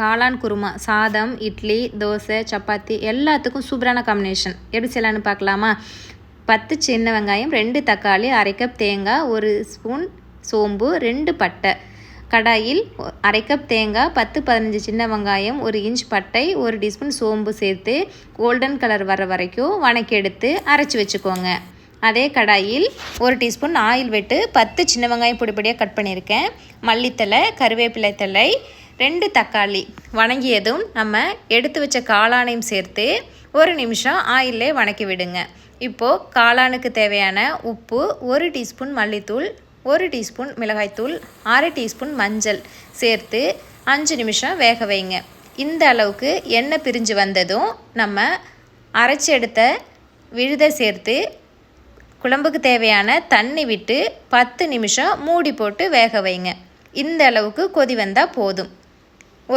காளான் குருமா சாதம் இட்லி தோசை சப்பாத்தி எல்லாத்துக்கும் சூப்பரான காம்பினேஷன் எப்படி செய்யலான்னு பார்க்கலாமா? பத்து சின்ன வெங்காயம் ரெண்டு தக்காளி அரை கப் தேங்காய் ஒரு ஸ்பூன் சோம்பு ரெண்டு பட்டை. கடாயில் அரை கப் தேங்காய் பத்து பதினஞ்சு சின்ன வெங்காயம் ஒரு இன்ச் பட்டை ஒரு டீஸ்பூன் சோம்பு சேர்த்து கோல்டன் கலர் வர வரைக்கும் வணக்கி எடுத்து அரைச்சி வச்சுக்கோங்க. அதே கடாயில் ஒரு டீஸ்பூன் ஆயில் விட்டு பத்து சின்ன வெங்காயம் புடிபடியாக கட் பண்ணியிருக்கேன். மல்லித்தலை கருவேப்பிலை தழை ரெண்டு தக்காளி வணங்கியதும் நம்ம எடுத்து வச்ச காளானையும் சேர்த்து ஒரு நிமிஷம் ஆயிலே வணக்கி விடுங்க. இப்போது காளானுக்கு தேவையான உப்பு ஒரு டீஸ்பூன் மல்லித்தூள் ஒரு டீஸ்பூன் மிளகாய்த்தூள் அரை டீஸ்பூன் மஞ்சள் சேர்த்து அஞ்சு நிமிஷம் வேக வைங்க. இந்த அளவுக்கு எண்ணெய் பிரிஞ்சு வந்ததும் நம்ம அரைச்சி எடுத்த விழுதை சேர்த்து குழம்புக்கு தேவையான தண்ணி விட்டு பத்து நிமிஷம் மூடி போட்டு வேக வைங்க. இந்த அளவுக்கு கொதி வந்தால் போதும்.